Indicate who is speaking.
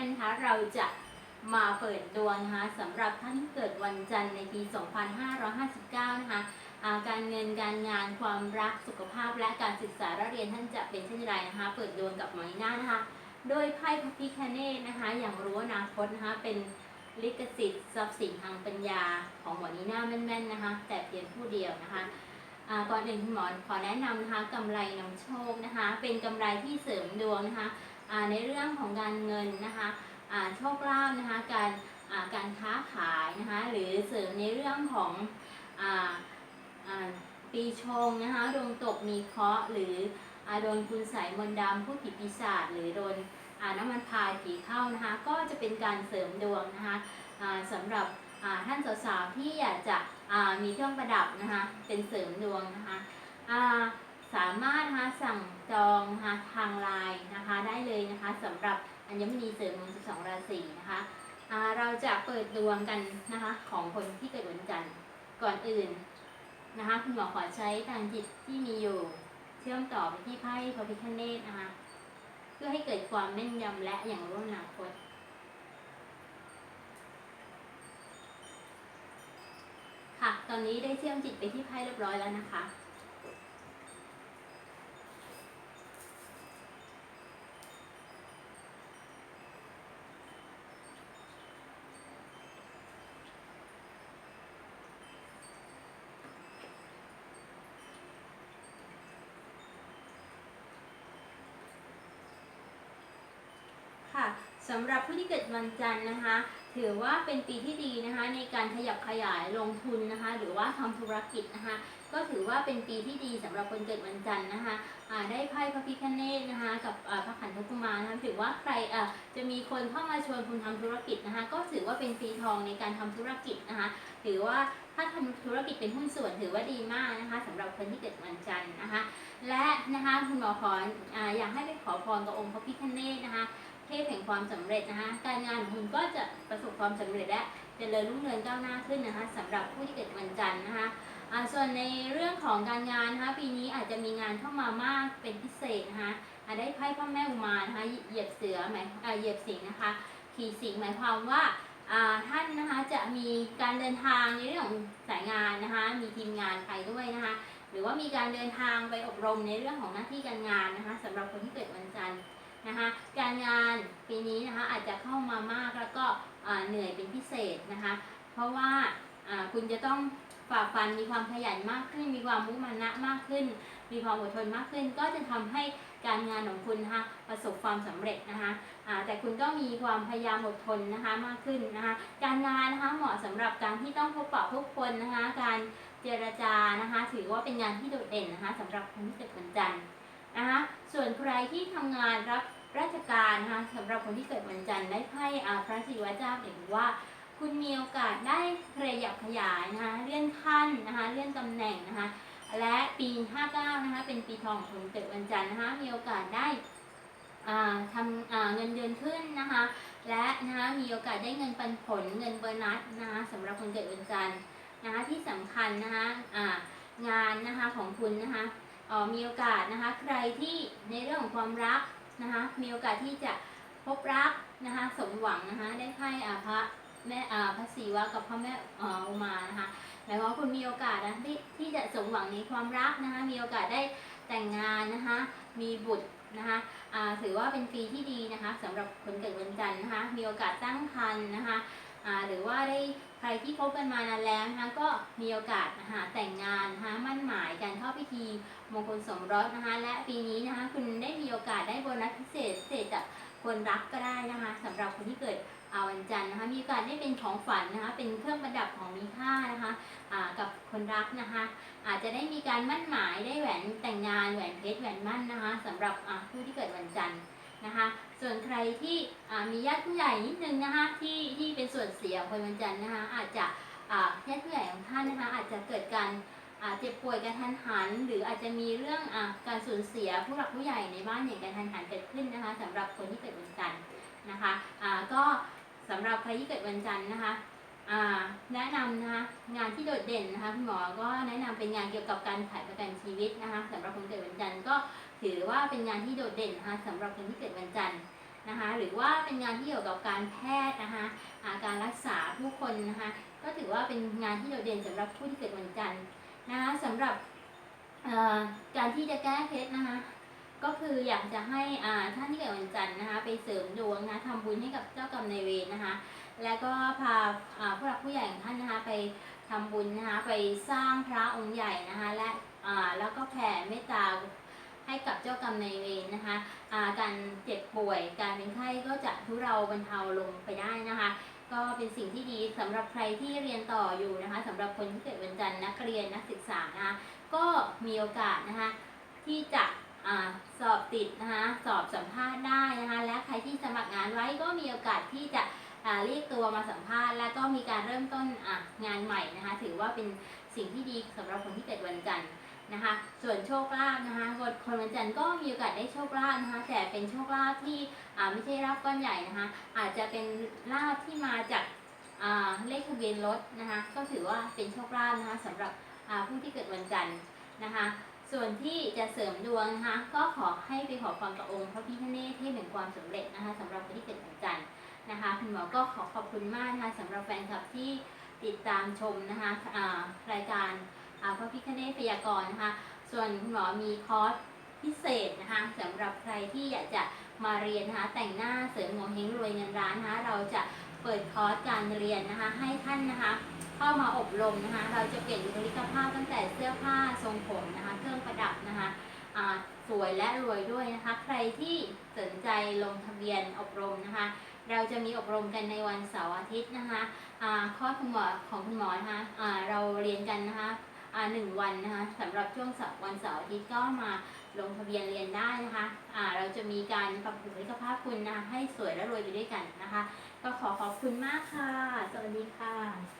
Speaker 1: ่นนะคะ เราจะมาเปิดดวงนะคะสำหรับท่านที่เกิดวันจันทร์ในปี 2559 นะคะาการเงินการงานความรักสุขภาพและการศึกษาและเรียนท่านจะเป็นเช่นไรนะคะ เปิดดวงกับหมอนีน่านะคะ โดยไพ่พระพิคเนตนะคะ อย่างรู้อนาคตนะคะเป็นลิขสิทธิ์ทรัพย์สินทางปัญญาของหมอนีน่าแม่นๆนะคะ แต่เพียงผู้เดียวนะคะอ่าก่อนอื่นคุณหมอขอแนะนำนะคะกำไรนำโชคนะคะ เป็นกำไรที่เสริมดวงนะคะ ในเรื่องของการเงินนะคะโชคลาภนะคะการการค้าขายนะคะหรือเสริมในเรื่องของออปีชงนะคะดวงตกมีเคราะห์หรืออโดนคุณใสยมนต์ดำผู้ผีปีศาจหรือโดนน้ำมันพายผีเข้านะคะก็จะเป็นการเสริมดวงนะคะสำหรับท่านสาวๆที่อยากจะมีเครื่องประดับนะคะเป็นเสริมดวงนะคะ ถสั่งจองนะคะทางไลน์นะคะได้เลยนะคะสำหรับอัญมณีเสริมดวง12 ราศีนะคะเราจะเปิดดวงกันนะคะของคนที่เกิดวันจันทร์ก่อนอื่นนะคะคุณหมอขอใช้ทางจิตที่มีอยู่ เชื่อมต่อไปที่ไพ่พระพิฆเนศนะคะเพื่อให้เกิดความแม่นยำและอย่างรู้อนาคตค่ะ ตอนนี้ได้เชื่อมจิตไปที่ไพ่เรียบร้อยแล้วนะคะ ค่ะสำหรับผู้ที่เกิดวันจันทร์นะคะ ถือว่าเป็นปีที่ดีนะคะ ในการขยับขยายลงทุนนะคะ หรือว่าทำธุรกิจนะคะ ก็ถือว่าเป็นปีที่ดีสำหรับคนเกิดวันจันทร์นะคะได้ไพ่พระพิฆเนศนะคะ กับพระขันธกุมารนะคะถือว่าใครจะมีคนเข้ามาชวนคุณทำธุรกิจนะคะ ก็ถือว่าเป็นปีทองในการทำธุรกิจนะคะถือว่าถ้าทำธุรกิจเป็นหุ้นส่วนถือว่าดีมากนะคะสำหรับคนที่เกิดวันจันทร์นะคะ และนะคะคุณหมอขอออยากให้ไปขอพรกับองค์พระพิฆเนศนะคะ เทพแห่งความสำเร็จนะคะ การงานของคุณก็จะประสบความสำเร็จและเจริญรุ่งเรืองก้าวหน้าขึ้นนะคะสำหรับผู้ที่เกิดวันจันทร์นะคะส่วนในเรื่องของการงานนะคะปีนี้อาจจะมีงานเข้ามามากเป็นพิเศษนะคะอ่าได้ไพ่พ่อแม่อุมานะคะเหยียบเสือหมายเหยียบสิงห์นะคะขี่สิงห์หมายความว่าอ่าท่านนะคะจะมีการเดินทางในเรื่องของสายงานนะคะมีทีมงานไปด้วยนะคะหรือว่ามีการเดินทางไปอบรมในเรื่องของหน้าที่การงานนะคะสำหรับคนที่เกิดวันจันทร์ นะคะการงานปีนี้นะคะอาจจะเข้ามามากแล้วก็เหนื่อยเป็นพิเศษนะคะเพราะว่าคุณจะต้องฝ่าฟันมีความขยันมากขึ้น มีความมุมานะมากขึ้น มีความอดทนมากขึ้น ก็จะทำให้การงานของคุณนะคะประสบความสำเร็จนะคะแต่คุณก็มีความพยายามอดทนนะคะมากขึ้นนะคะการงานนะคะเหมาะสำหรับการที่ต้องพบปะผู้คนนะคะการเจรจานะคะถือว่าเป็นงานที่โดดเด่นนะคะสำหรับคนที่เกิดวันจันทร์ นะคะส่วนใครที่ทำงานรับราชการนะคะสำหรับคนที่เกิดวันจันทร์ได้ไพ่อาพระศิวะเจ้าเห็นว่า คุณมีโอกาสได้ขยับขยายนะคะเลื่อนขั้นนะคะเลื่อนตำแหน่งนะคะและปี 59 นะคะเป็นปีทองของคนเกิดวันจันทร์นะคะมีโอกาสได้ทำเงินเดือนขึ้นนะคะ และนะคะมีโอกาสได้เงินปันผลเงินโบนัสนะคะสำหรับคนเกิดวันจันทร์นะคะที่สำคัญนะคะอ่างานนะคะของคุณนะคะ มีโอกาสนะคะใครที่ในเรื่องของความรักนะคะมีโอกาสที่จะพบรักนะคะสมหวังนะคะได้ไพ่อาพระแม่อาพระศิวะกับพระแม่อุมานะคะหมายความว่าคุณมีโอกาสนะที่ที่จะสมหวังในความรักนะคะมีโอกาสได้แต่งงานนะคะมีบุตรนะคะถือว่าเป็นปีที่ดีนะคะสำหรับคนเกิดวันจันทร์นะคะมีโอกาสตั้งครรภ์นะคะ หรือว่าได้ใครที่คบกันมานานแล้วนะคะก็มีโอกาสนะคะแต่งงานนะคะมั่นหมายการเข้าพิธีมงคลสมรสนะคะและปีนี้นะคะคุณได้มีโอกาสได้โบนัสพิเศษพิเศษจากคนรักก็ได้นะคะสำหรับคนที่เกิดอาวันจันทร์นะคะมีโอกาสได้เป็นของฝันนะคะเป็นเครื่องประดับของมีค่านะคะอ่ากับคนรักนะคะ อาจจะได้มีการมั่นหมายได้แหวนแต่งงานแหวนเพชรแหวนมั่นนะคะสำหรับผู้ที่เกิดวันจันทร์ นะคะ ส่วนใครที่มีญาติผู้ใหญ่นิดนึงนะคะที่ที่เป็นส่วนเสียของคนวันจันทร์นะคะอาจจะญาติผู้ใหญ่ของท่านนะคะอาจจะเกิดการเจ็บป่วยกระทันหัน หรืออาจจะมีเรื่องอการสูญเสียผู้หลักผู้ใหญ่ในบ้านอย่างกระทันหันเกิดขึ้นนะคะสำหรับคนที่เกิดวันจันทร์นะคะะก็สำหรับใครที่เกิดวันจันทร์นะคะ แนะนำนะคะงานที่โดดเด่นนะคะคุณหมอก็แนะนำเป็นงานเกี่ยวกับการขายประกันชีวิตนะคะสำหรับคนเกิดวันจันทร์ก็ถือว่าเป็นงานที่โดดเด่นนะคะสำหรับคนที่เกิดวันจันทร์นะคะ หรือว่าเป็นงานที่เกี่ยวกับการแพทย์นะคะอาการรักษาผู้คนนะคะ ก็ถือว่าเป็นงานที่โดดเด่นสำหรับผู้ที่เกิดวันจันทร์นะคะสำหรับการที่จะแก้เคล็ดนะคะก็คืออยากจะให้อ่าท่านที่เกิดวันจันทร์นะคะ ไปเสริมดวงนะทำบุญให้กับเจ้ากรรมนายเวรนะคะแล้วก็พาผู้หลักผู้ใหญ่ของท่านนะคะไปทำบุญนะคะไปสร้างพระองค์ใหญ่นะคะและอ่าแล้วก็แผ่เมตตาให้กับเจ้ากรรมนายเวรนะคะอ่าการเจ็บป่วยการเป็นไข้ก็จะทุเราบรรเทาลงไปได้นะคะ ก็เป็นสิ่งที่ดีสำหรับใครที่เรียนต่ออยู่นะคะสำหรับคนที่เกิดวันจันทร์นักเรียนนักศึกษานะคะก็มีโอกาสนะคะที่จะอสอบติดนะคะสอบสัมภาษณ์ได้นะคะและใครที่สมัครงานไว้ก็มีโอกาสที่จะ เรียกตัวมาสัมภาษณ์ และก็มีการเริ่มต้นงานใหม่นะคะ ถือว่าเป็นสิ่งที่ดีสำหรับคนที่เกิดวันจันทร์นะคะ ส่วนโชคลาภนะคะคนคนวันจันทร์ก็มีโอกาสได้โชคลาภนะคะ แต่เป็นโชคลาภที่ไม่ใช่ลาภก้อนใหญ่นะคะ อาจจะเป็นลาภที่มาจากเลขทะเบียนรถนะคะ ก็ถือว่าเป็นโชคลาภนะคะสำหรับผู้ที่เกิดวันจันทร์นะคะ ส่วนที่จะเสริมดวงนะคะ ก็ขอให้ไปขอพรกับองค์พระพิฆเนศเทพแห่งความสำเร็จนะคะสำหรับคนที่เกิดวันจันทร์ นะคะคุณหมอก็ขอขอบคุณมากนะคะสำหรับแฟนคลับที่ติดตามชมนะคะรายการอ่าพระพิฆเนศพยากรณ์นะคะส่วนคุณหมอมีคอร์สพิเศษนะคะสำหรับใครที่อยากจะมาเรียนนะคะแต่งหน้าเสริมโงเฮงรวยเงินล้านนะคะเราจะเปิดคอร์สการเรียนนะคะให้ท่านนะคะเข้ามาอบรมนะคะ เราจะเปลี่ยนบุคลิกภาพตั้งแต่เสื้อผ้าทรงผมนะคะเครื่องประดับนะคะสวยและรวยด้วยนะคะ ใครที่สนใจลงทะเบียนอบรมนะคะ เราจะมีอบรมกันในวันเสาร์อาทิตย์นะคะข้อคุณหมอของคุณหมอนะคะเราเรียนกันนะคะหนึ่งวันนะคะสำหรับช่วงวันเสาร์อาทิตย์ก็มาลงทะเบียนเรียนได้นะคะะเราจะมีการปรับบุคลิกภาพคุณนะคะให้สวยและรวยไปด้วยกันนะคะ ก็ขอขอบคุณมากค่ะ สวัสดีค่ะ